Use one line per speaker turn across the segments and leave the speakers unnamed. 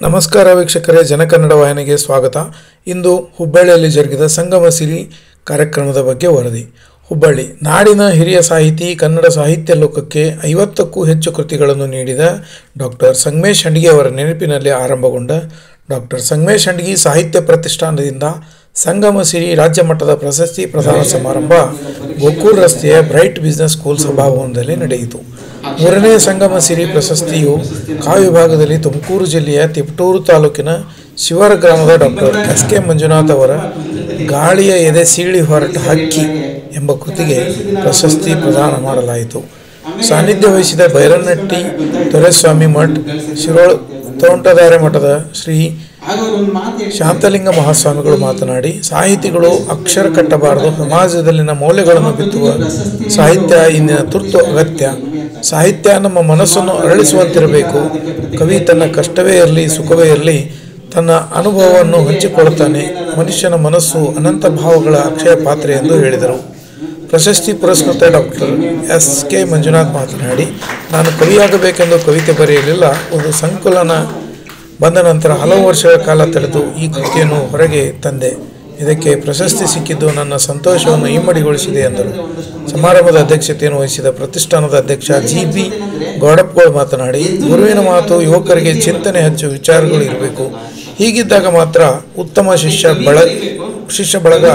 ನಮಸ್ಕಾರ ವೀಕ್ಷಕರೇ, ಜನಕನ್ನಡ ವಾಹಿನಿಗೆ ಸ್ವಾಗತ. ಇಂದು ಹುಬ್ಬಳ್ಳಿಯಲ್ಲಿ ಜರುಗಿದ ಸಂಗಮ ಸಿರಿ ಕಾರ್ಯಕ್ರಮದ ಬಗ್ಗೆ ವರದಿ. ಹುಬ್ಬಳ್ಳಿ, ನಾಡಿನ ಹಿರಿಯ ಸಾಹಿತಿ, ಕನ್ನಡ ಸಾಹಿತ್ಯ ಲೋಕಕ್ಕೆ ಐವತ್ತಕ್ಕೂ ಹೆಚ್ಚು ಕೃತಿಗಳನ್ನು ನೀಡಿದ ಡಾಕ್ಟರ್ ಸಂಗಮೇಶ್ ಹಂಡಿಗೆ ಅವರ ನೆನಪಿನಲ್ಲಿ ಆರಂಭಗೊಂಡ ಡಾಕ್ಟರ್ ಸಂಗಮೇಶ್ ಹಂಡಿಗೆ ಸಾಹಿತ್ಯ ಪ್ರತಿಷ್ಠಾನದಿಂದ ಸಂಗಮ ಸಿರಿ ರಾಜ್ಯ ಮಟ್ಟದ ಪ್ರಶಸ್ತಿ ಪ್ರದಾನ ಸಮಾರಂಭ ಗೋಕುಲ್ ರಸ್ತೆಯ ಬ್ರೈಟ್ ಬಿಸ್ನೆಸ್ ಸ್ಕೂಲ್ ಸಭಾಭವನದಲ್ಲಿ ನಡೆಯಿತು. ಮೂರನೇ ಸಂಗಮ ಸಿರಿ ಪ್ರಶಸ್ತಿಯು ಕಾ ವಿಭಾಗದಲ್ಲಿ ತುಮಕೂರು ಜಿಲ್ಲೆಯ ತಿಪಟೂರು ತಾಲೂಕಿನ ಶಿವರ ಗ್ರಾಮದ ಡಾಕ್ಟರ್ ಎಸ್ ಕೆ ಮಂಜುನಾಥ್ ಅವರ ಗಾಳಿಯ ಎದೆ ಸೀಳಿ ಹೊರಟ ಹಕ್ಕಿ ಎಂಬ ಕೃತಿಗೆ ಪ್ರಶಸ್ತಿ ಪ್ರದಾನ ಮಾಡಲಾಯಿತು. ಸಾನ್ನಿಧ್ಯ ವಹಿಸಿದ ಬೈರನಟ್ಟಿ ದೊರೆಸ್ವಾಮಿ ಮಠ್, ಶಿರೋಳ್ ತೋಂಟದಾರೆ ಮಠದ ಶ್ರೀ ಶಾಂತಲಿಂಗ ಮಹಾಸ್ವಾಮಿಗಳು ಮಾತನಾಡಿ, ಸಾಹಿತಿಗಳು ಅಕ್ಷರ ಕಟ್ಟಬಾರದು, ಸಮಾಜದಲ್ಲಿನ ಮೌಲ್ಯಗಳನ್ನು ಬಿತ್ತುವ ಸಾಹಿತ್ಯ ಇಂದಿನ ತುರ್ತು ಅಗತ್ಯ. ಸಾಹಿತ್ಯ ನಮ್ಮ ಮನಸ್ಸನ್ನು ಅರಳಿಸುವಂತಿರಬೇಕು. ಕವಿ ತನ್ನ ಕಷ್ಟವೇ ಇರಲಿ, ಸುಖವೇ ಇರಲಿ, ತನ್ನ ಅನುಭವವನ್ನು ಹಂಚಿಕೊಳ್ಳುತ್ತಾನೆ. ಮನುಷ್ಯನ ಮನಸ್ಸು ಅನಂತ ಭಾವಗಳ ಅಕ್ಷಯ ಪಾತ್ರೆ ಎಂದು ಹೇಳಿದರು. ಪ್ರಶಸ್ತಿ ಪುರಸ್ಕೃತ ಡಾಕ್ಟರ್ ಎಸ್. ಕೆ. ಮಂಜುನಾಥ್ ಮಾತನಾಡಿ, ನಾನು ಕವಿಯಾಗಬೇಕೆಂದು ಕವಿತೆ ಬರೆಯಲಿಲ್ಲ, ಒಂದು ಸಂಕಲನ ಬಂದ ನಂತರ ಹಲವು ವರ್ಷಗಳ ಕಾಲ ತಡೆದು ಈ ಕೃತಿಯನ್ನು ಹೊರಗೆ ತಂದೆ. ಇದಕ್ಕೆ ಪ್ರಶಸ್ತಿ ಸಿಕ್ಕಿದ್ದು ನನ್ನ ಸಂತೋಷವನ್ನು ಇಮ್ಮಡಿಗೊಳಿಸಿದೆ ಎಂದರು. ಸಮಾರಂಭದ ಅಧ್ಯಕ್ಷತೆಯನ್ನು ವಹಿಸಿದ ಪ್ರತಿಷ್ಠಾನದ ಅಧ್ಯಕ್ಷ ಜಿ ಪಿ ಗೌಡಪ್ಪಗೌಡ ಮಾತನಾಡಿ, ಗುರುವಿನ ಮಾತು ಯುವಕರಿಗೆ ಚಿಂತನೆ ಹೆಚ್ಚು ವಿಚಾರಗಳು ಇರಬೇಕು. ಹೀಗಿದ್ದಾಗ ಮಾತ್ರ ಉತ್ತಮ ಶಿಷ್ಯ ಬಳ ಶಿಷ್ಯ ಬಳಗ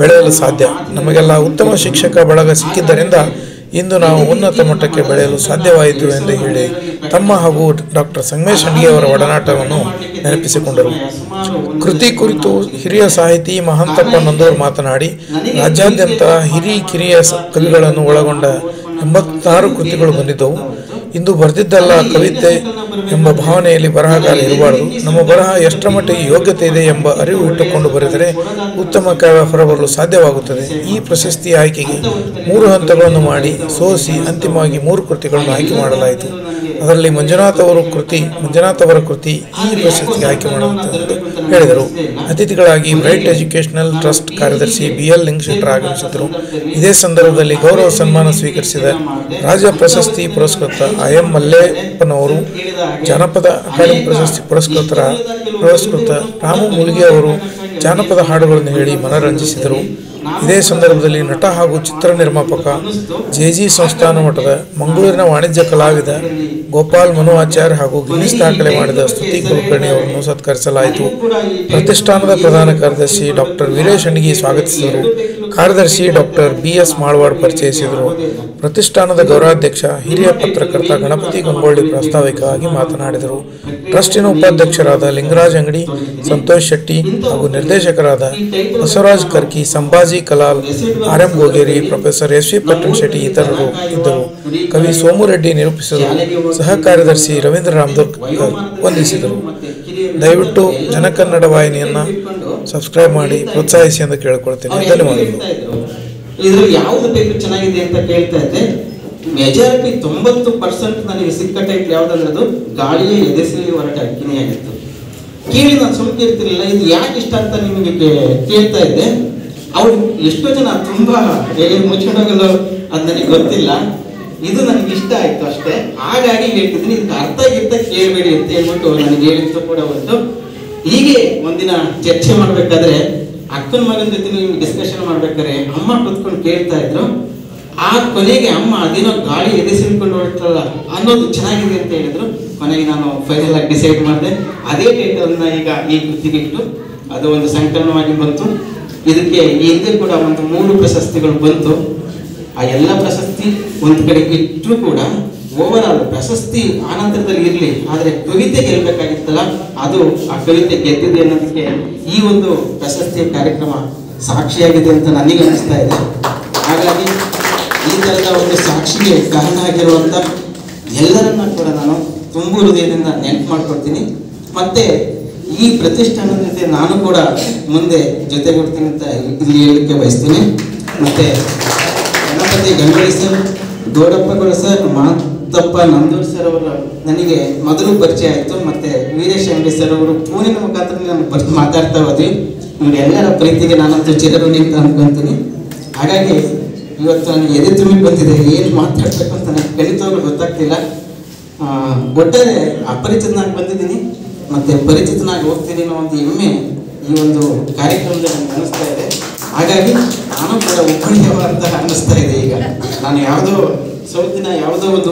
ಬೆಳೆಯಲು ಸಾಧ್ಯ. ನಮಗೆಲ್ಲ ಉತ್ತಮ ಶಿಕ್ಷಕ ಬಳಗ ಸಿಕ್ಕಿದ್ದರಿಂದ ಇಂದು ನಾವು ಉನ್ನತ ಮಟ್ಟಕ್ಕೆ ಬೆಳೆಯಲು ಸಾಧ್ಯವಾಯಿತು ಎಂದು ಹೇಳಿ ತಮ್ಮ ಹಾಗೂ ಡಾಕ್ಟರ್ ಸಂಗಮೇಶ್ ಅವರ ಒಡನಾಟವನ್ನು ನೆನಪಿಸಿಕೊಂಡರು. ಕೃತಿ ಕುರಿತು ಹಿರಿಯ ಸಾಹಿತಿ ಮಹಾಂತಪ್ಪ ನಂದೂರ್ ಮಾತನಾಡಿ, ರಾಜ್ಯಾದ್ಯಂತ ಹಿರಿ ಕಿರಿಯ ಕವಿಗಳನ್ನು ಒಳಗೊಂಡ ಎಂಬತ್ತಾರು ಕೃತಿಗಳು ಬಂದಿದ್ದವು. ಇಂದು ಬರೆದಿದ್ದಲ್ಲ ಕವಿತೆ ಎಂಬ ಭಾವನೆಯಲ್ಲಿ ಬರಹಗಾರ ಇರಬಾರದು. ನಮ್ಮ ಬರಹ ಎಷ್ಟರ ಮಟ್ಟಿಗೆ ಯೋಗ್ಯತೆ ಇದೆ ಎಂಬ ಅರಿವು ಇಟ್ಟುಕೊಂಡು ಬರೆದರೆ ಉತ್ತಮ ಕಾವ್ಯ ಹೊರಬರಲು ಸಾಧ್ಯವಾಗುತ್ತದೆ. ಈ ಪ್ರಶಸ್ತಿ ಆಯ್ಕೆಗೆ ಮೂರು ಹಂತಗಳನ್ನು ಮಾಡಿ ಸೋಸಿ ಅಂತಿಮವಾಗಿ ಮೂರು ಕೃತಿಗಳನ್ನು ಆಯ್ಕೆ ಮಾಡಲಾಯಿತು. ಅದರಲ್ಲಿ ಮಂಜುನಾಥ್ ಅವರು ಕೃತಿ, ಮಂಜುನಾಥ್ ಅವರ ಕೃತಿ ಈ ಪ್ರಶಸ್ತಿಗೆ ಆಯ್ಕೆ ಮಾಡುವಂತಹದ್ದು ಹೇಳಿದರು. ಅತಿಥಿಗಳಾಗಿ ಬ್ರೈಟ್ ಎಜುಕೇಷನಲ್ ಟ್ರಸ್ಟ್ ಕಾರ್ಯದರ್ಶಿ ಬಿ ಎಲ್ ಲಿಂಗಶೆಟ್ಟರ್ ಆಗಮಿಸಿದರು ಇದೇ ಸಂದರ್ಭದಲ್ಲಿ ಗೌರವ ಸನ್ಮಾನ ಸ್ವೀಕರಿಸಿದ ರಾಜ್ಯ ಪ್ರಶಸ್ತಿ ಪುರಸ್ಕೃತ ಐ ಎಂ ಮಲ್ಲೇಪ್ಪನವರು ಜಾನಪದ ಅಕಾಡೆಮಿ ಪ್ರಶಸ್ತಿ ಪುರಸ್ಕೃತರ ಪುರಸ್ಕೃತ ರಾಮು ಮುಲ್ಗಿ ಅವರು ಜಾನಪದ ಹಾಡುಗಳನ್ನು ಹೇಳಿ ಮನರಂಜಿಸಿದರು. ಇದೇ ಸಂದರ್ಭದಲ್ಲಿ ನಟ ಹಾಗೂ ಚಿತ್ರ ನಿರ್ಮಾಪಕ ಜೆ ಜಿ ಸಂಸ್ಥಾನ ಮಠದ ಮಂಗಳೂರಿನ ವಾಣಿಜ್ಯ ಕಲಾವಿದ ಗೋಪಾಲ್ ಮನು ಆಚಾರ್ಯ ಹಾಗೂ ಗಿನ್ನಿಸ್ ದಾಖಲೆ ಮಾಡಿದ ಸ್ತುತಿ ಕುಲಕರ್ಣಿ ಅವರನ್ನು ಸತ್ಕರಿಸಲಾಯಿತು. ಪ್ರತಿಷ್ಠಾನದ ಪ್ರಧಾನ ಕಾರ್ಯದರ್ಶಿ ಡಾಕ್ಟರ್ ವೀರೇಶ್ ಅಣಗಿ ಸ್ವಾಗತಿಸಿದರು. ಕಾರ್ಯದರ್ಶಿ ಡಾಕ್ಟರ್ ಬಿ ಎಸ್ ಮಾಳ್ವಾಡ್ ಪರಿಚಯಿಸಿದರು. ಪ್ರತಿಷ್ಠಾನದ ಗೌರವಾಧ್ಯಕ್ಷ, ಹಿರಿಯ ಪತ್ರಕರ್ತ ಗಣಪತಿ ಗಂಗೊಳ್ಳಿ ಪ್ರಾಸ್ತಾವಿಕವಾಗಿ ಮಾತನಾಡಿದರು. ಟ್ರಸ್ಟಿನ ಉಪಾಧ್ಯಕ್ಷರಾದ ಲಿಂಗರಾಜ್ ಅಂಗಡಿ, ಸಂತೋಷ್ ಶೆಟ್ಟಿ ಹಾಗೂ ನಿರ್ದೇಶಕರಾದ Basavaraj Karki, Sambhaji Kalal, R M Gogeri, professor S V Pattan Shetty ಇತರರು ಇದ್ದರು. ಕವಿ ಸೋಮುರೆಡ್ಡಿ ನಿರೂಪಿಸಿದರು. ಸಹ ಕಾರ್ಯದರ್ಶಿ ರವೀಂದ್ರ ರಾಮದುರ್ಗ್ ವಂದಿಸಿದರು. ದಯವಿಟ್ಟು ಜನಕನ್ನಡ ವಾಹಿನಿಯನ್ನು ಸಬ್ಸ್ಕ್ರೈಬ್ ಮಾಡಿ ಪ್ರೋತ್ಸಾಹಿಸಿ ಎಂದು ಕೇಳಿಕೊಳ್ತೇನೆ. ಧನ್ಯವಾದಗಳು.
ಇದ್ರ? ಯಾವ್ದು ಪೇಪರ್ ಚೆನ್ನಾಗಿದೆ ಅಂತ ಕೇಳ್ತಾ ಇದ್ದೆ ಮೆಜಾರಿಟಿ ತೊಂಬತ್ತು ಪರ್ಸೆಂಟ್ ನನಗೆ ಸಿಕ್ಕ ಟೈಪ್ ಯಾವ್ದಂದ್ರೆ ಅದು ಗಾಳಿಯ ಎದೆಸಲಿ ಹೊರಟ ಅಕ್ಕಿನೇ ಆಗಿತ್ತು. ಕೇಳಿ ನಾನು ಸುಮ್ಕೆ ಇರ್ತಿರ್ಲಿಲ್ಲ ಇದು ಯಾಕೆ ಇಷ್ಟ ಅಂತ ನಿಮಗೆ ಕೇಳ್ತಾ ಇದ್ದೆ. ಅವ್ರು ಎಷ್ಟೋ ಜನ ತುಂಬಾ ಹೇಳಿ ಮುಚ್ಚಿಡೋಗಲು ಅದು ನನಗೆ ಗೊತ್ತಿಲ್ಲ. ಇದು ನನಗೆ ಇಷ್ಟ ಆಯ್ತು ಅಷ್ಟೇ. ಹಾಗಾಗಿ ಹೇಳ್ತಿದ್ದೀನಿ ಇದಕ್ಕೆ ಅರ್ಥ ಗಿರ್ಥ ಕೇಳಬೇಡಿ ಅಂತ ಹೇಳ್ಬಿಟ್ಟು ನನಗೆ ಹೇಳಿದ್ದು ಕೂಡ ಒಂದು. ಹೀಗೆ ಒಂದಿನ ಚರ್ಚೆ ಮಾಡ್ಬೇಕಾದ್ರೆ ಅಕ್ಕನ ಮಗನ ಜೊತೆ ನೀವು ಡಿಸ್ಕಷನ್ ಮಾಡ್ಬೇಕಾದ್ರೆ ಅಮ್ಮ ಕೂತ್ಕೊಂಡು ಕೇಳ್ತಾ ಇದ್ರು. ಆ ಕೊನೆಗೆ ಅಮ್ಮ ಅದೇನೋ ಗಾಳಿ ಎದೆಸಿಡ್ಕೊಂಡು ಹೊರಟಲ್ಲ ಅನ್ನೋದು ಚೆನ್ನಾಗಿದೆ ಅಂತ ಹೇಳಿದ್ರು. ಕೊನೆಗೆ ನಾನು ಫೈನಲ್ ಆಗಿ ಡಿಸೈಡ್ ಮಾಡಿದೆ. ಅದೇ ಟೈಟಲ್ನ ಈಗ ಈ ಕೃತಿಗೆ ಇಟ್ಟು ಅದು ಒಂದು ಸಂಕಲನವಾಗಿ ಬಂತು. ಇದಕ್ಕೆ ಈ ಹಿಂದೆ ಕೂಡ ಒಂದು ಮೂರು ಪ್ರಶಸ್ತಿಗಳು ಬಂತು. ಆ ಎಲ್ಲ ಪ್ರಶಸ್ತಿ ಒಂದು ಕಡೆ ಇಟ್ಟರು ಕೂಡ ಓವರ್ ಆಲ್ ಪ್ರಶಸ್ತಿ ಆನಂತರದಲ್ಲಿ ಇರಲಿ, ಆದರೆ ಕವಿತೆ ಗೆಲ್ಲಬೇಕಾಗಿತ್ತಲ್ಲ ಅದು ಆ ಕವಿತೆ ಗೆದ್ದಿದೆ ಅನ್ನೋದಕ್ಕೆ ಈ ಒಂದು ಪ್ರಶಸ್ತಿಯ ಕಾರ್ಯಕ್ರಮ ಸಾಕ್ಷಿಯಾಗಿದೆ ಅಂತ ನನಗೆ ಅನಿಸ್ತಾ ಇದೆ. ಹಾಗಾಗಿ ಈ ಥರದ ಒಂದು ಸಾಕ್ಷಿಗೆ ಕಾರಣ ಆಗಿರುವಂಥ ಎಲ್ಲರನ್ನ ಕೂಡ ನಾನು ತುಂಬು ಹೃದಯದಿಂದ ನೆನಪು ಮಾಡ್ಕೊಳ್ತೀನಿ ಮತ್ತೆ ಈ ಪ್ರತಿಷ್ಠಾನದ ಜೊತೆ ನಾನು ಕೂಡ ಮುಂದೆ ಜೊತೆಗೂಡ್ತೀನಿ ಅಂತ ಇಲ್ಲಿ ಹೇಳಲಿಕ್ಕೆ ಬಯಸ್ತೀನಿ. ಮತ್ತೆ Ganapati Gangolli sir sir Matappa Nandur sir ಅವರು ನನಗೆ ಮೊದಲು ಪರಿಚಯ ಆಯಿತು. ಮತ್ತೆ ವೀರೇಶ್ ಅಂಗಡಿ ಸರ್ ಅವರು ಫೋನಿನ ಮುಖಾಂತರ ನಾನು ಮಾತಾಡ್ತಾ ಹೋದ್ವಿ. ಎಲ್ಲರ ಪ್ರೀತಿಗೆ ನಾನಂತೂ ಚಿರಋಣಿ ಅಂತ ಅನ್ಕೊಂತೀನಿ. ಹಾಗಾಗಿ ಇವತ್ತು ನನಗೆ ಎದೆ ತುಂಬಿ ಬಂದಿದೆ. ಏನು ಮಾತಾಡ್ಬೇಕು ಅಂತ ನನಗೆ ಖಂಡಿತವಾಗ್ಲೂ ಗೊತ್ತಾಗ್ತಿಲ್ಲ. ಒಟ್ಟಾರೆ ಅಪರಿಚಿತನಾಗಿ ಬಂದಿದ್ದೀನಿ. ಮತ್ತು ಪರಿಚಿತನಾಗಿ ಹೋಗ್ತೀನಿ ಅನ್ನೋ ಒಂದು ಹೆಮ್ಮೆ ಈ ಒಂದು ಕಾರ್ಯಕ್ರಮದಲ್ಲಿ ನನಗೆ ಅನಿಸ್ತಾ ಇದೆ. ಹಾಗಾಗಿ ನಾನು ಕೂಡ ಹುಬ್ಬಳ್ಳಿಯವ ಅಂತ ಅನ್ನಿಸ್ತಾ ಇದೆ ಈಗ. ನಾನು ಯಾವುದೋ ಸೌತಿನ ಯಾವುದೋ ಒಂದು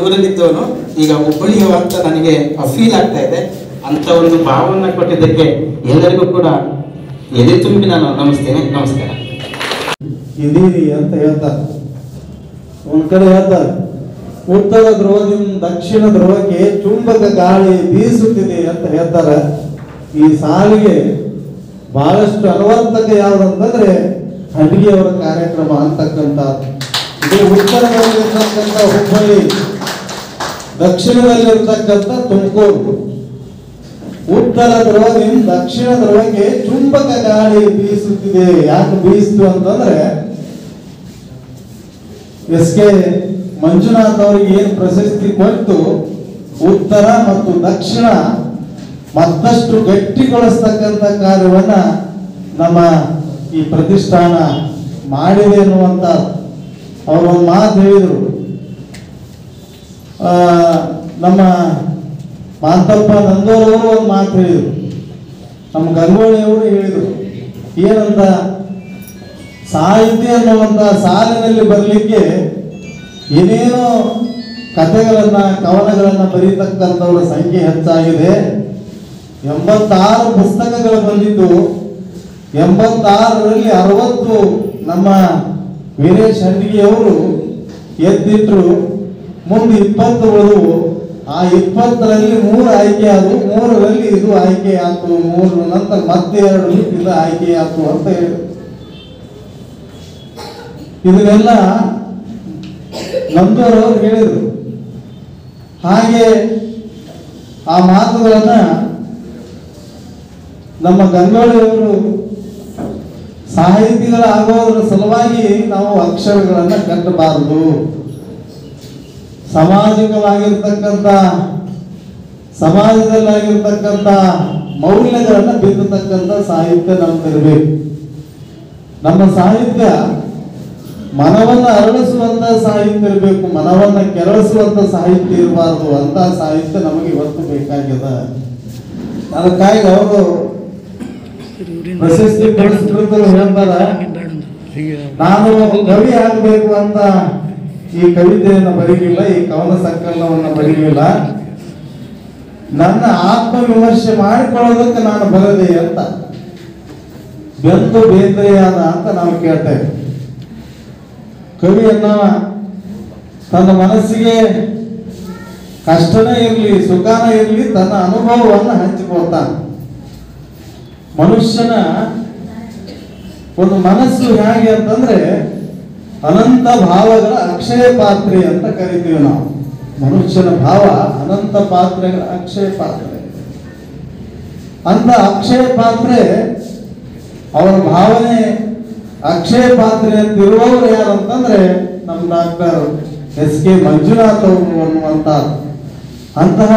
ಈಗ ಹುಬ್ಬಳ್ಳಿಯವ ಅಂತ ನನಗೆ ಫೀಲ್ ಆಗ್ತಾ ಇದೆ. ಅಂತ ಒಂದು ಭಾವವನ್ನು ಕೊಟ್ಟಿದ್ದಕ್ಕೆ ಎಲ್ಲರಿಗೂ ಕೂಡ ಎದೆ ತುಂಬಿ ನಾನು ನಮಿಸ್ತೇನೆ. ನಮಸ್ಕಾರ.
ಇದೀರಿ ಅಂತ ಹೇಳ್ತಾರೆ ಒಂದ್ ಕಡೆ ಹೇಳ್ತಾರೆ ಉತ್ತರ ಧ್ರುವದಿಂದ ದಕ್ಷಿಣ ಧ್ರುವಕ್ಕೆ ಚುಂಬಕ ಗಾಳಿ ಬೀಸುತ್ತಿದೆ ಅಂತ ಹೇಳ್ತಾರೆ. ಈ ಸಾಲಿಗೆ ಬಹಳಷ್ಟು ಅನುವರ್ತಕ ಯಾವುದಂತಂದ್ರೆ ಅಡಿಗೆಯವರ ಕಾರ್ಯಕ್ರಮ ಅಂತಕ್ಕಂಥ ಇದು ಉತ್ತರದಲ್ಲಿರ್ತಕ್ಕಂಥ ಹುಬ್ಬಳ್ಳಿ, ದಕ್ಷಿಣದಲ್ಲಿರ್ತಕ್ಕಂಥ ತುಮಕೂರು. ಉತ್ತರ ಧ್ರುವದಿಂದ ದಕ್ಷಿಣ ಧ್ರುವಕ್ಕೆ ಚುಂಬಕ ಗಾಳಿ ಬೀಸುತ್ತಿದೆ. ಯಾಕೆ ಬೀಸಿತು ಅಂತಂದ್ರೆ ಎಸ್ ಕೆ ಮಂಜುನಾಥ್ ಅವರಿಗೆ ಏನು ಪ್ರಶಸ್ತಿ ಕೊಟ್ಟು ಉತ್ತರ ಮತ್ತು ದಕ್ಷಿಣ ಮತ್ತಷ್ಟು ಗಟ್ಟಿಗೊಳಿಸ್ತಕ್ಕಂಥ ಕಾರ್ಯವನ್ನ ನಮ್ಮ ಈ ಪ್ರತಿಷ್ಠಾನ ಮಾಡಿದೆ ಅನ್ನುವಂತ ಅವರು ಒಂದು ಮಾತು ಹೇಳಿದರು. ನಮ್ಮ ಮಾತಪ್ಪ ನಂದೋರವರು ಒಂದು ಮಾತು ಹೇಳಿದರು. ನಮ್ಮ ಗಂಗೋಳಿಯವರು ಹೇಳಿದರು, ಏನಂತ, ಸಾಹಿತ್ಯ ಅನ್ನುವಂಥ ಸಾಲಿನಲ್ಲಿ ಬರಲಿಕ್ಕೆ ಏನೇನೋ ಕಥೆಗಳನ್ನು, ಕವನಗಳನ್ನು ಬರೀತಕ್ಕಂಥವ್ರ ಸಂಖ್ಯೆ ಹೆಚ್ಚಾಗಿದೆ. ಎಂಬತ್ತಾರು ಪುಸ್ತಕಗಳು ಬಂದಿದ್ದು ಎಂಬತ್ತಾರರಲ್ಲಿ ಅರವತ್ತು ನಮ್ಮ ವೀರೇಶ್ ಹಂಡಿಗೆಯವರು ಎದ್ದಿಟ್ರು ಮುಂದೆ ಇಪ್ಪತ್ತು ಉಳಿದವು ಆ ಇಪ್ಪತ್ತರಲ್ಲಿ ಮೂರು ಆಯ್ಕೆ ಆದವು. ಮೂರರಲ್ಲಿ ಇದು ಆಯ್ಕೆ ಆಯ್ತು ಮೂರು ನಂತರ ಮತ್ತೆ ಎರಡು ಇದು ಆಯ್ಕೆ ಆಯ್ತು ಅಂತ ಹೇಳಿದ್ರು ಇದನ್ನೆಲ್ಲ ನಂದೂರವರು ಹೇಳಿದರು. ಹಾಗೆ ಆ ಮಾತುಗಳನ್ನ ನಮ್ಮ ಗಂಗೋಳಿಯವರು ಸಾಹಿತಿಗಳಾಗೋದ್ರ ಸಲುವಾಗಿ ನಾವು ಅಕ್ಷರಗಳನ್ನ ಕಟ್ಟಬಾರದು. ಸಾಮಾಜಿಕವಾಗಿರ್ತಕ್ಕಂಥ, ಸಮಾಜದಲ್ಲಾಗಿರ್ತಕ್ಕಂಥ ಮೌಲ್ಯಗಳನ್ನ ಬಿತ್ತತಕ್ಕಂಥ ಸಾಹಿತ್ಯ ನಮ್ದಿರ್ಬೇಕು. ನಮ್ಮ ಸಾಹಿತ್ಯ ಮನವನ್ನ ಅರಳಿಸುವಂತ ಸಾಹಿತ್ಯ ಇರಬೇಕು, ಮನವನ್ನ ಕೆರಳಿಸುವಂತ ಸಾಹಿತ್ಯ ಇರಬಾರದು ಅಂತ ಸಾಹಿತ್ಯ ನಮಗೆ ಇವತ್ತು ಬೇಕಾಗ್ಯದ ಅದಕ್ಕಾಗಿ ಅವರು ಪ್ರಶಸ್ತಿ ನಾನು ಕವಿ ಆಗಬೇಕು ಅಂತ ಈ ಕವಿತೆಯನ್ನು ಬರೀಲಿಲ್ಲ ಈ ಕವನ ಸಂಕಲನವನ್ನು ಬರೀಲಿಲ್ಲ ನನ್ನ ಆತ್ಮವಿಮರ್ಶೆ ಮಾಡಿಕೊಳ್ಳೋದಕ್ಕೆ ನಾನು ಬರದೆ ಅಂತ. ಬೆಂದು ಬೇಂದ್ರೆಯಾದ ಅಂತ ನಾವು ಕೇಳ್ತೇವೆ ಕವಿಯನ್ನ ತನ್ನ ಮನಸ್ಸಿಗೆ ಕಷ್ಟನೇ ಇರಲಿ ಸುಖಾನೇ ಇರಲಿ ತನ್ನ ಅನುಭವವನ್ನು ಹಂಚಿಕೊಳ್ತಾನೆ. ಮನುಷ್ಯನ ಒಂದು ಮನಸ್ಸು ಹೇಗೆ ಅಂತಂದ್ರೆ ಅನಂತ ಭಾವಗಳ ಅಕ್ಷಯ ಪಾತ್ರೆ ಅಂತ ಕರಿತೀವಿ ನಾವು. ಮನುಷ್ಯನ ಭಾವ ಅನಂತ ಪಾತ್ರೆಗಳ ಅಕ್ಷಯ ಪಾತ್ರೆ. ಅಂತ ಅಕ್ಷಯ ಪಾತ್ರೆ ಅವರ ಭಾವನೆ ಅಕ್ಷಯ ಪಾತ್ರೆ ಅಂತ ಇರುವವರು ಯಾರು ಅಂತಂದ್ರೆ ನಮ್ಮ ಡಾಕ್ಟರ್ ಎಸ್ ಕೆ ಮಂಜುನಾಥ್ ಅವರು ಅನ್ನುವಂತ ಅಂತಹ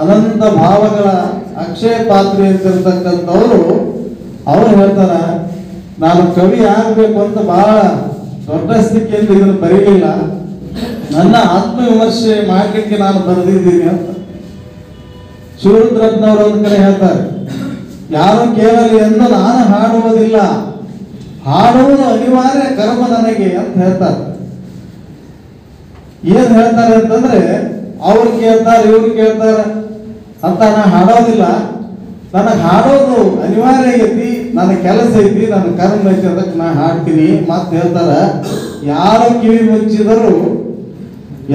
ಅನಂತ ಭಾವಗಳ ಅಕ್ಷಯ ಪಾತ್ರಿ ಅಂತಿರ್ತಕ್ಕಂಥವ್ರು, ಅವ್ರು ಹೇಳ್ತಾರ, ನಾನು ಕವಿ ಆಗಬೇಕು ಅಂತ ಬಹಳ ದೊಡ್ಡ ಸ್ಥಿತಿಯಲ್ಲಿ ಇದನ್ನು ಬರೀಲಿಲ್ಲ. ನನ್ನ ಆತ್ಮವಿಮರ್ಶೆ ಮಾಡಲಿಕ್ಕೆ ನಾನು ಬರೆದಿದ್ದೀನಿ ಅಂತ. ಶಿವರುದ್ರತ್ನವರು ಒಂದು ಕಡೆ ಹೇಳ್ತಾರೆ, ಯಾರು ಕೇಳಲಿ ಎಂದು ನಾನು ಹಾಡುವುದಿಲ್ಲ. ಹಾಡುವುದು ಅನಿವಾರ್ಯ ಕರ್ಮ ನನಗೆ ಅಂತ ಹೇಳ್ತಾರೆ. ಏನ್ ಹೇಳ್ತಾರೆ ಅಂತಂದ್ರೆ, ಅವ್ರು ಕೇಳ್ತಾರೆ, ಇವ್ರು ಕೇಳ್ತಾರೆ ಅಂತ ನಾನು ಹಾಡೋದಿಲ್ಲ. ನನಗೆ ಹಾಡೋದು ಅನಿವಾರ್ಯ ಐತಿ ನನ್ನ ಕೆಲಸ ಐತಿ, ನನ್ನ ಕರ್ಮ ಐತಿ ಅದಕ್ಕೆ ನಾ ಹಾಡ್ತೀನಿ. ಮತ್ತೆ ಹೇಳ್ತಾರ, ಯಾರು ಕಿವಿ ಮುಚ್ಚಿದರು,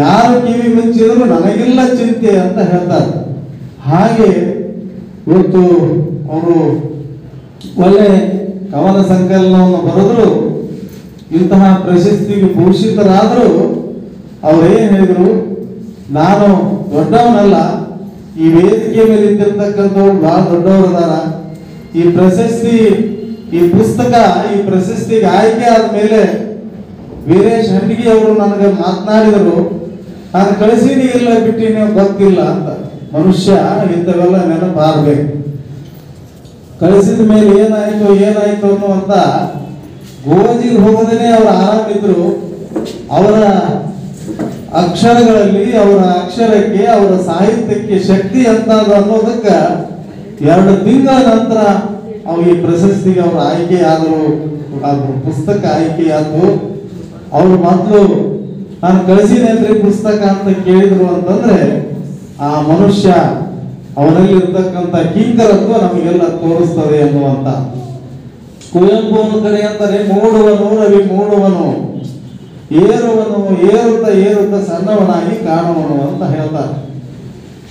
ಯಾರು ಕಿವಿ ಮುಚ್ಚಿದ್ರು ನನಗಿಲ್ಲ ಚಿಂತೆ ಅಂತ ಹೇಳ್ತಾರೆ. ಹಾಗೆ ಇವತ್ತು ಅವರು ಒಳ್ಳೆ ಕವನ ಸಂಕಲನವನ್ನು ಬರೆದ್ರು, ಇಂತಹ ಪ್ರಶಸ್ತಿಗೆ ಭೂಷಿತರಾದರೂ ಏನು ಹೇಳಿದರು, ನಾನು ದೊಡ್ಡವನಲ್ಲ ಈ ವೇದಿಕೆ ಮೇಲೆ ಇದ್ದಿರ್ತಕ್ಕಂಥವ್ರು ಬಹಳ ದೊಡ್ಡವರು ಅದಾರ ಈ ಪ್ರಶಸ್ತಿ, ಈ ಪುಸ್ತಕ, ಈ ಪ್ರಶಸ್ತಿಗೆ ಆಯ್ಕೆ ಆದ್ಮೇಲೆ ವೀರೇಶ್ ಹಂಡಿಗೆ ಅವರು ನನಗೆ ಮಾತನಾಡಿದರು. ನಾನು ಕಳಿಸೀನಿ ಇಲ್ಲ ಬಿಟ್ಟಿನಿ ಗೊತ್ತಿಲ್ಲ ಅಂತ. ಮನುಷ್ಯ, ಇಂಥವೆಲ್ಲ ನೆನಪಾರ್ಬೇಕು ಕಳಿಸಿದ ಮೇಲೆ ಏನಾಯ್ತು ಏನಾಯ್ತು ಅನ್ನುವಂತ ಗೋಜಿಗೆ ಹೋಗದೇನೆ ಅವ್ರು ಆರಾಮಿದ್ರು ಅವರ ಅಕ್ಷರಗಳಲ್ಲಿ ಅವರ ಅಕ್ಷರಕ್ಕೆ, ಅವರ ಸಾಹಿತ್ಯಕ್ಕೆ ಶಕ್ತಿ ಅಂತ ಅನ್ನೋದಕ್ಕ ಎರಡು ತಿಂಗಳ ನಂತರ ಅವ್ರು ಈ ಪ್ರಶಸ್ತಿಗೆ ಅವರು ಆಯ್ಕೆಯಾದರು. ಪುಸ್ತಕ ಆಯ್ಕೆಯಾದ್ರು ಅವ್ರು ಮೊದಲು ನಾನು ಕಳಿಸಿದೇನ್ರಿ ಪುಸ್ತಕ ಅಂತ ಕೇಳಿದ್ರು ಅಂತಂದ್ರೆ ಆ ಮನುಷ್ಯ ಅವನಲ್ಲಿ ಇರ್ತಕ್ಕಂಥ ಕಿಂಕರತ್ವ ನಮಗೆಲ್ಲ ತೋರಿಸ್ತದೆ ಅನ್ನುವಂತ. ಕುವೆಂಪು ಅಂತಾರೆ ಮೂಡುವನು ರವಿ ಮೂಡುವನು. ಏರುವನು ಏರುತ್ತ ಏರುತ್ತ ಸಣ್ಣವನಾಗಿ ಕಾಣುವನು ಅಂತ ಹೇಳ್ತಾರೆ.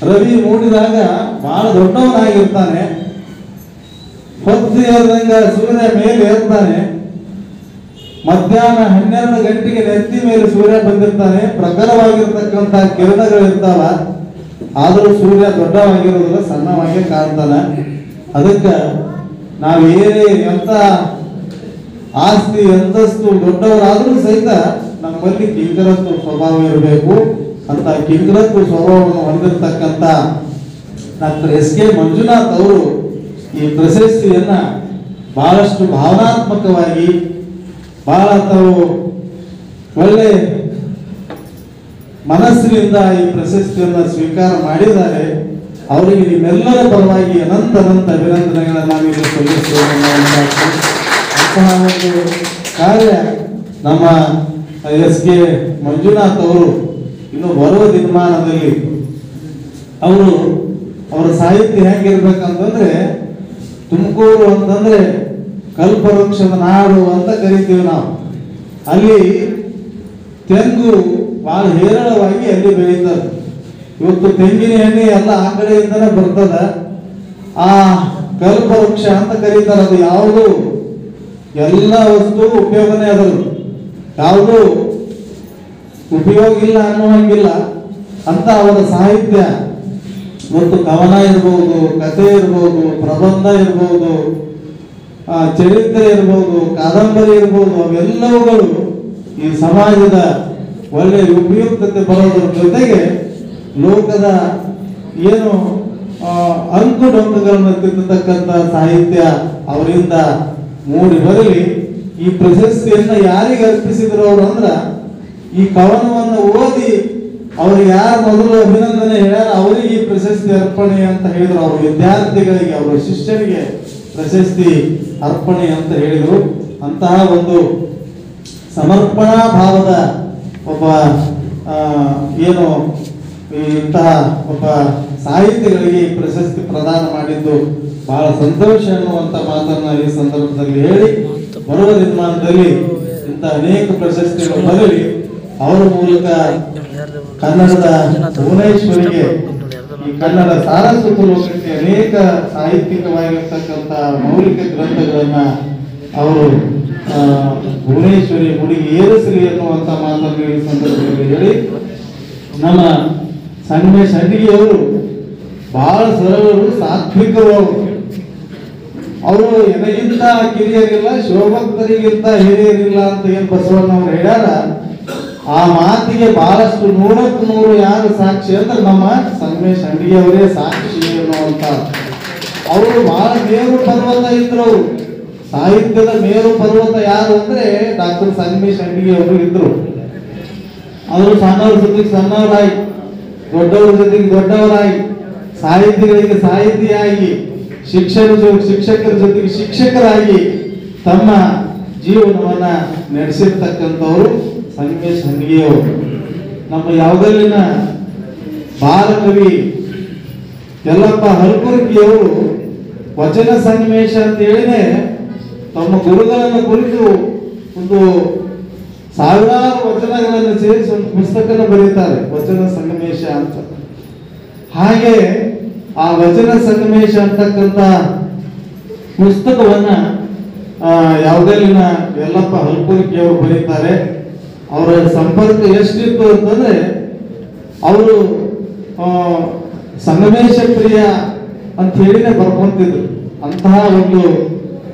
ರವಿ ಮೂಡಿದಾಗ ಬಹಳ ದೊಡ್ಡವನಾಗಿರ್ತಾನೆ. ಹೊತ್ತು ಏರಿದಂಗ ಸೂರ್ಯ ಮೇಲೆ ಏರ್ತಾನೆ. ಮಧ್ಯಾಹ್ನ ಹನ್ನೆರಡು ಗಂಟೆಗೆ ನೆತ್ತಿ ಮೇಲೆ ಸೂರ್ಯ ಬಂದಿರ್ತಾನೆ. ಪ್ರಖರವಾಗಿರ್ತಕ್ಕಂಥ ಕಿರಣಗಳಿರ್ತಾವ ಆದರೂ ಸೂರ್ಯ ದೊಡ್ಡವಾಗಿರೋದಿಲ್ಲ ಸಣ್ಣವಾಗಿ ಕಾಣ್ತಾನೆ. ಅದಕ್ಕೆ ನಾವು ಏನೇ ಎಂತ ಆಸ್ತಿ ಎಂತಸ್ತು ದೊಡ್ಡವರಾದ್ರೂ ಸಹಿತ ನಮ್ಮಲ್ಲಿ ಕಿಂಕರತ್ವ ಸ್ವಭಾವ ಇರಬೇಕು ಅಂತ ಕಿಂಕರತ್ವ ಸ್ವಭಾವವನ್ನು ಹೊಂದಿರತಕ್ಕಂಥ ಡಾಕ್ಟರ್ ಎಸ್ ಕೆ ಮಂಜುನಾಥ್ ಅವರು ಈ ಪ್ರಶಸ್ತಿಯನ್ನ ಬಹಳಷ್ಟು ಭಾವನಾತ್ಮಕವಾಗಿ ಬಹಳ ತಾವು ಒಳ್ಳೆ ಮನಸ್ಸಿನಿಂದ ಈ ಪ್ರಶಸ್ತಿಯನ್ನು ಸ್ವೀಕಾರ ಮಾಡಿದ್ದಾರೆ. ಅವರಿಗೆ ನಿಮ್ಮೆಲ್ಲರ ಪರವಾಗಿ ಅನಂತ ಅನಂತ ಅಭಿನಂದನೆಗಳನ್ನು ನಾವೀಗ ಒಂದು ಕಾರ್ಯ ನಮ್ಮ ಎಸ್ ಕೆ ಮಂಜುನಾಥ್ ಅವರು ಇನ್ನು ಬರುವ ದಿನಮಾನದಲ್ಲಿ ಅವರು ಅವರ ಸಾಹಿತ್ಯ ಹೆಂಗಿರ್ಬೇಕಂತಂದ್ರೆ ತುಮಕೂರು ಅಂತಂದ್ರೆ ಕಲ್ಪವೃಕ್ಷದ ನಾಡು ಅಂತ ಕರಿತೀವಿ ನಾವು. ಅಲ್ಲಿ ತೆಂಗು ಬಹಳ ಹೇರಳವಾಗಿ ಅಲ್ಲಿ ಬೆಳೀತದೆ. ಇವತ್ತು ತೆಂಗಿನ ಎಣ್ಣೆ ಎಲ್ಲ ಆ ಕಡೆಯಿಂದನೇ ಬರ್ತದ. ಆ ಕಲ್ಪವೃಕ್ಷ ಅಂತ ಕರೀತಾರೆ. ಅದು ಯಾವುದು? ಎಲ್ಲ ವಸ್ತು ಉಪಯೋಗನೇ ಅದರದು ಯಾವುದು ಉಪಯೋಗ ಇಲ್ಲ ಅನ್ನುವಂಗಿಲ್ಲ ಅಂತ ಅವರ ಸಾಹಿತ್ಯ. ಮತ್ತು ಕವನ ಇರ್ಬೋದು, ಕಥೆ ಇರ್ಬೋದು, ಪ್ರಬಂಧ ಇರ್ಬೋದು ಚರಿತ್ರೆ ಇರ್ಬೋದು, ಕಾದಂಬರಿ ಇರ್ಬೋದು, ಅವೆಲ್ಲವುಗಳು ಈ ಸಮಾಜದ ಒಳ್ಳೆಯ ಉಪಯುಕ್ತತೆ ಬರೋದ್ರ ಜೊತೆಗೆ ಲೋಕದ ಏನು ಅಂಕು ಡೊಂಕುಗಳನ್ನು ಸಾಹಿತ್ಯ ಅವರಿಂದ ಮೂಡಿ ಬರಲಿ. ಈ ಪ್ರಶಸ್ತಿಯನ್ನ ಯಾರಿಗೆ ಅರ್ಪಿಸಿದ್ರು ಅವರು ಅಂದ್ರ ಈ ಕವನವನ್ನು ಓದಿ ಅವ್ರು ಯಾರು ಮೊದಲು ಅಭಿನಂದನೆ ಹೇಳ್ಯಾರ, ಅವರಿಗೆ ಈ ಪ್ರಶಸ್ತಿ ಅರ್ಪಣೆ ಅಂತ ಹೇಳಿದ್ರು ಅವ್ರ. ವಿದ್ಯಾರ್ಥಿಗಳಿಗೆ, ಅವರ ಶಿಷ್ಯರಿಗೆ ಪ್ರಶಸ್ತಿ ಅರ್ಪಣೆ ಅಂತ ಹೇಳಿದರು. ಅಂತಹ ಒಂದು ಸಮರ್ಪಣಾ ಭಾವದ ಒಬ್ಬ ಏನು ಇಂತಹ ಒಬ್ಬ ಸಾಹಿತಿಗಳಿಗೆ ಪ್ರಶಸ್ತಿ ಪ್ರದಾನ ಮಾಡಿದ್ದು ಬಹಳ ಸಂತೋಷ ಅನ್ನುವಂತ ಮಾತನ್ನ ಈ ಸಂದರ್ಭದಲ್ಲಿ ಹೇಳಿ. ಬರುವ ದಿನಮಾನದಲ್ಲಿ ಇಂಥ ಅನೇಕ ಪ್ರಶಸ್ತಿಗಳು ಬರಲಿ, ಅವರ ಮೂಲಕ ಕನ್ನಡದ ಭುವನೇಶ್ವರಿಗೆ ಈ ಕನ್ನಡ ಸಾರಸ್ವತ ಲೋಕಕ್ಕೆ ಅನೇಕ ಸಾಹಿತ್ಯಿಕವಾಗಿರ್ತಕ್ಕಂಥ ಮೌಲಿಕ ಗ್ರಂಥಗಳನ್ನ ಅವರು ಭುವನೇಶ್ವರಿ ಮುಡಿಗೆ ಏರಿಸಲಿ ಎನ್ನುವಂತಹ ಮಾತನ್ನು ಈ ಸಂದರ್ಭದಲ್ಲಿ ಹೇಳಿ. ನಮ್ಮ ಸಂಗಮೇಶ್ ಅಡ್ಡಿಗೆಯವರು ಬಹಳ ಸರಳರು, ಸಾತ್ವಿಕರು ಅವರು ಎನಗಿಂತ ಕಿರಿಯರಿಲ್ಲ, ಶಿವಭಕ್ತರಿಗಿಂತ ಹಿರಿಯರಿಲ್ಲ ಅಂತ ಏನ್ ಬಸವಣ್ಣ ಅವ್ರು ಹೇಳ್ಯಾರ, ಆ ಮಾತಿಗೆ ಬಹಳಷ್ಟು ನೂರಕ್ಕೆ ನೂರು ಯಾರು ಸಾಕ್ಷಿ ಅಂದ್ರೆ ನಮ್ಮ ಸಂಗಮೇಶ್ ಅಂಡಿಗೆ ಅವರೇ ಸಾಕ್ಷಿ ಅನ್ನುವಂತ. ಅವರು ಬಹಳ ಮೇರು ಪರ್ವತ ಇದ್ರು. ಅವರು ಸಾಹಿತ್ಯದ ಮೇರು ಪರ್ವತ ಯಾರು ಅಂದ್ರೆ ಡಾಕ್ಟರ್ ಸಂಗಮೇಶ್ ಅಂಡಿಗೆ ಅವರು ಇದ್ರು. ಅವರು ಸಣ್ಣವ್ರ ಜೊತೆಗೆ ಸಣ್ಣವರಾಗಿ, ದೊಡ್ಡವ್ರ ಜೊತೆಗೆ ದೊಡ್ಡವರಾಗಿ, ಸಾಹಿತಿಗಳಿಗೆ ಸಾಹಿತಿಯಾಗಿ ಶಿಕ್ಷಣ ಶಿಕ್ಷಕರ ಜೊತೆಗೆ ಶಿಕ್ಷಕರಾಗಿ ತಮ್ಮ ಜೀವನವನ್ನ ನಡೆಸಿರ್ತಕ್ಕಂಥವ್ರು ಸಂಗಮೇಶ್ ಹಂಡಿಗೆಯವರು. ನಮ್ಮ ಯಾವುದಲ್ಲಿನ ಬಾಲಕವಿ ಎಲ್ಲಪ್ಪ ಹಲ್ಕುರ್ಕಿಯವರು ವಚನ ಸನ್ನಿವೇಶ ಅಂತ ಹೇಳಿದ್ರೆ ತಮ್ಮ ಗುರುಗಳನ್ನ ಕುರಿತು ಒಂದು ಸಾವಿರಾರು ವಚನಗಳನ್ನು ಸೇರಿಸಿ ಒಂದು ಪುಸ್ತಕನ ಬರೀತಾರೆ, ವಚನ ಸನ್ನಿವೇಶ ಅಂತ. ಹಾಗೆ ಆ ವಚನ ಸಂಗಮೇಶ ಅಂತಕ್ಕಂತ ಪುಸ್ತಕವನ್ನ ಯಾವುದಲ್ಲಿನ ಯಲ್ಲಪ್ಪ ಹಲ್ಪುರಿಕೆ ಅವರು ಬರೀತಾರೆ, ಅವರ ಸಂಪರ್ಕ ಎಷ್ಟಿತ್ತು ಅಂತಂದ್ರೆ, ಅವರು ಸಂಗಮೇಶ ಪ್ರಿಯ ಅಂತ ಹೇಳಿನೇ ಬರ್ಕೊಂತಿದ್ರು. ಅಂತಹ ಒಂದು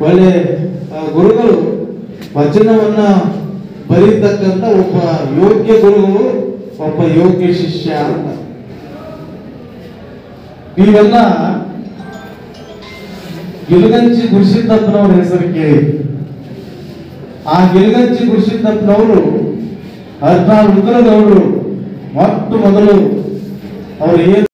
ಒಳ್ಳೆ ಗುರುಗಳು ವಚನವನ್ನ ಬರೀತಕ್ಕಂಥ ಒಬ್ಬ ಯೋಗ್ಯ ಗುರುಗಳು, ಒಬ್ಬ ಯೋಗ್ಯ ಶಿಷ್ಯ ಅಂತ. ನೀವೆಲ್ಲ ಗಿಲಗಂಚಿ ಗುರುಸಿದ್ದಪ್ಪನವ್ರ ಹೆಸರು ಕೇಳಿ. ಆ ಗಿಲಗಂಚಿ ಗುರುಸಿದ್ದಪ್ಪನವರು ಹದಿನಾರು ಉತ್ತರದವರು ಮೊಟ್ಟ ಮೊದಲು ಅವರು ಏನು